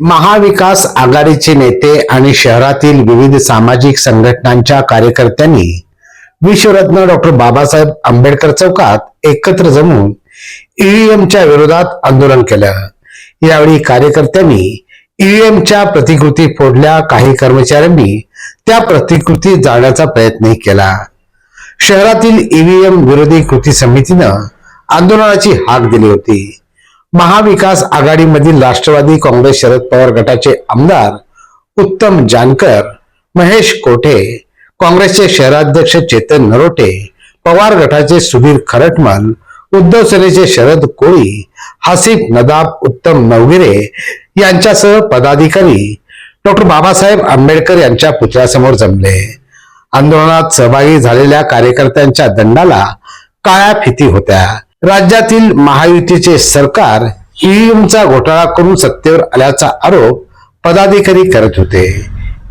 महाविकास आघाडीचे नेते आणि शहरातील विविध सामाजिक संघटनांच्या कार्यकर्त्यांनी विश्वरत्न डॉक्टर बाबासाहेब आंबेडकर चौकात एकत्र जमून ईव्हीएमच्या विरोधात आंदोलन केलं. यावेळी कार्यकर्त्यांनी ईव्हीएमच्या प्रतिकृती फोडल्या काही कर्मचाऱ्यांनी त्या प्रतिकृती जाळण्याचा प्रयत्नही केला. शहरातील ईव्हीएम विरोधी कृती समितीनं आंदोलनाची हाक दिली होती. महाविकास आघाडीमधील राष्ट्रवादी काँग्रेस शरद पवार गटाचे आमदार उत्तम जानकर महेश कोठे काँग्रेसचे शहराध्यक्ष चेतन नरोटे पवार गटाचे सुधीर खरटमल उद्धव सेनेचे शरद कोळी हासिफ नदाब उत्तम नवगिरे यांच्यासह पदाधिकारी डॉक्टर बाबासाहेब आंबेडकर यांच्या पुतळ्यासमोर जमले. आंदोलनात सहभागी झालेल्या कार्यकर्त्यांच्या दंडाला काळ्या फिती होत्या. राज्यातील महायुतीचे सरकार ईव्हीएमचा घोटाळा करून सत्तेवर आल्याचा आरोप पदाधिकारी करत होते.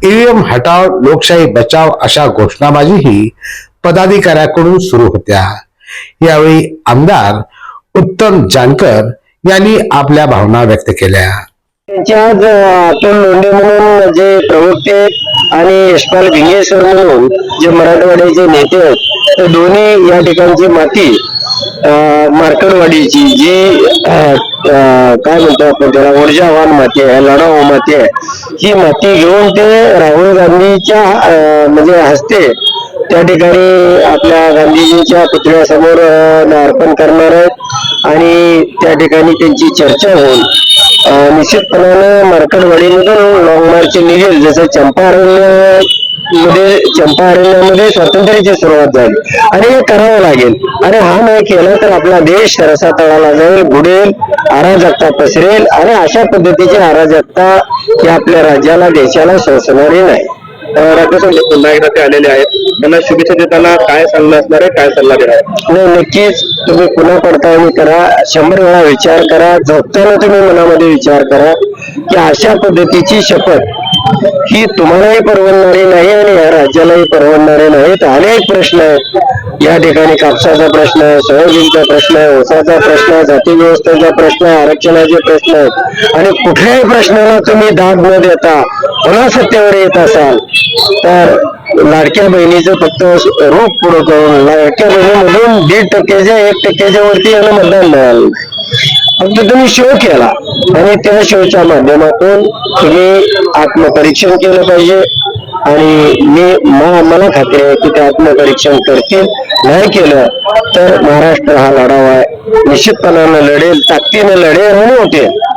ईव्हीएम हटाव लोकशाही बचाव अशा घोषणाबाजीही पदाधिकाऱ्याकडून सुरू होत्या. यावेळी आमदार उत्तम जानकर यांनी आपल्या भावना व्यक्त केल्या. त्यांच्या आज लोंढे म्हणून जे प्रवक्ते आणि यशपाल भिंगेश्वर म्हणून जे मराठवाड्याचे नेते आहेत तर दोन्ही या ठिकाणची माती अं, मार्कडवाडीची जी काय म्हणतो आपण त्याला ऊर्जावान माती आहे लढाऊ माती आहे ही माती घेऊन ते राहुल गांधीच्या म्हणजे हस्ते त्या ठिकाणी आपल्या गांधीजींच्या पुतळ्यासमोर अर्पण करणार आहेत आणि त्या ठिकाणी त्यांची चर्चा होईल. निश्चितपणाने मार्केट वाढीमधून लॉंग मार्च निघेल जसं चंपारण्यमध्ये चंपारण्यामध्ये स्वातंत्र्याची सुरुवात झाली. आणि हे करावं लागेल. आणि हा नाही केला तर आपला देश रसातळाला जाईल बुडेल अराजकता पसरेल. आणि अशा पद्धतीची अराजकता ही आपल्या राज्याला देशाला सोसणारी नाही. पुन्हा एकदा ते आलेले आहेत. त्यांना शुभेच्छा देताना काय सल्ला असणार आहे काय सल्ला देणार आहे? नाही नक्कीच तुम्ही पुन्हा पडताळणी करा. शंभर वेळा विचार करा. झोपताना तुम्ही मनामध्ये विचार करा की अशा पद्धतीची शपथ ही तुम्हालाही परवडणारी नाही आणि या राज्यालाही परवडणारे नाहीत अनेक प्रश्न आहेत. या ठिकाणी कापसाचा प्रश्न आहे सोयाबीनचा प्रश्न आहे ऊसाचा प्रश्न आहे जाती व्यवस्थेचा प्रश्न आहे आरक्षणाचे प्रश्न आहेत. आणि कुठल्याही प्रश्नाला तुम्ही दाद न देता पुन्हा सत्तेवर येत असाल तर लाडक्या बहिणीचं फक्त रूप पुढं करून लाडक्या बहिणीमधून दीड टक्क्याच्या एक टक्क्याच्या वरती यांना मतदान मिळालं फक्त तुम्ही शो केला. आणि त्या शोच्या माध्यमातून तुम्ही आत्मपरीक्षण केलं पाहिजे. आणि मी मला खात्री आहे की ते आत्मपरीक्षण करतील. नाही केलं तर महाराष्ट्र हा लढावा आहे. निश्चितपणानं लढेल ताकदीनं लढेल आणि होते